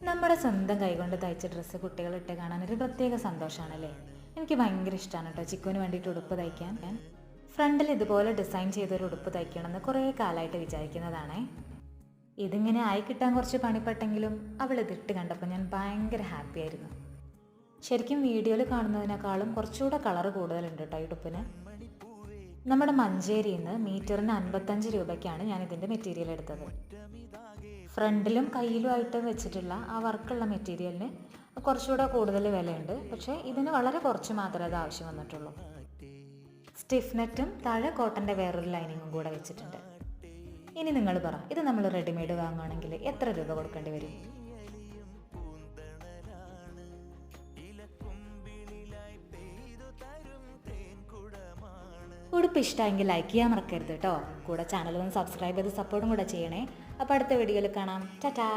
നമ്മുടെ സ്വന്തം കൈകൊണ്ട് തയ്ച്ച ഡ്രസ്സ് കുട്ടികളിട്ട് കാണാൻ ഒരു പ്രത്യേക സന്തോഷമാണല്ലേ എനിക്ക് ഭയങ്കര ഇഷ്ടമാണ് കേട്ടോ ചിക്കുവിന് വേണ്ടിയിട്ട് ഉടുപ്പ് തയ്ക്കാൻ. ഞാൻ ഫ്രണ്ടിൽ ഇതുപോലെ ഡിസൈൻ ചെയ്തൊരു ഉടുപ്പ് തയ്ക്കണമെന്ന് കുറേ കാലമായിട്ട് വിചാരിക്കുന്നതാണേ. ഇതിങ്ങനെ ആയി കിട്ടാൻ കുറച്ച് പണിപ്പെട്ടെങ്കിലും അവൾ ഇതിട്ട് കണ്ടപ്പോൾ ഞാൻ ഭയങ്കര ഹാപ്പി ആയിരുന്നു. ശരിക്കും വീഡിയോയിൽ കാണുന്നതിനേക്കാളും കുറച്ചുകൂടെ കളറ് കൂടുതലുണ്ട് കേട്ടോ ഈ ഉടുപ്പിന്. നമ്മുടെ മഞ്ചേരിയിൽ നിന്ന് മീറ്ററിന് അൻപത്തഞ്ച് രൂപയ്ക്കാണ് ഞാൻ ഇതിന്റെ മെറ്റീരിയൽ എടുത്തത്. ഫ്രണ്ടിലും കയ്യിലുമായിട്ട് വെച്ചിട്ടുള്ള ആ വർക്കുള്ള മെറ്റീരിയലിന് കുറച്ചുകൂടെ കൂടുതൽ വിലയുണ്ട്. പക്ഷേ ഇതിന് വളരെ കുറച്ച് മാത്രമേ അത് ആവശ്യം വന്നിട്ടുള്ളൂ. സ്റ്റിഫ് നെറ്റും താഴെ കോട്ടന്റെ വേറൊരു ലൈനിങ്ങും കൂടെ വെച്ചിട്ടുണ്ട്. ഇനി നിങ്ങൾ പറ ഇത് നമ്മൾ റെഡിമെയ്ഡ് വാങ്ങുകയാണെങ്കിൽ എത്ര രൂപ കൊടുക്കേണ്ടി വരും? ഉടുപ്പ് ഇഷ്ടമെങ്കിൽ ലൈക്ക് ചെയ്യാൻ മറക്കരുത് കേട്ടോ കൂടെ ചാനൽ ഒന്ന് സബ്സ്ക്രൈബ് ചെയ്ത് സപ്പോർട്ടും കൂടെ ചെയ്യണേ. അപ്പോൾ അടുത്ത വീഡിയോയിൽ കാണാം. ടാറ്റാ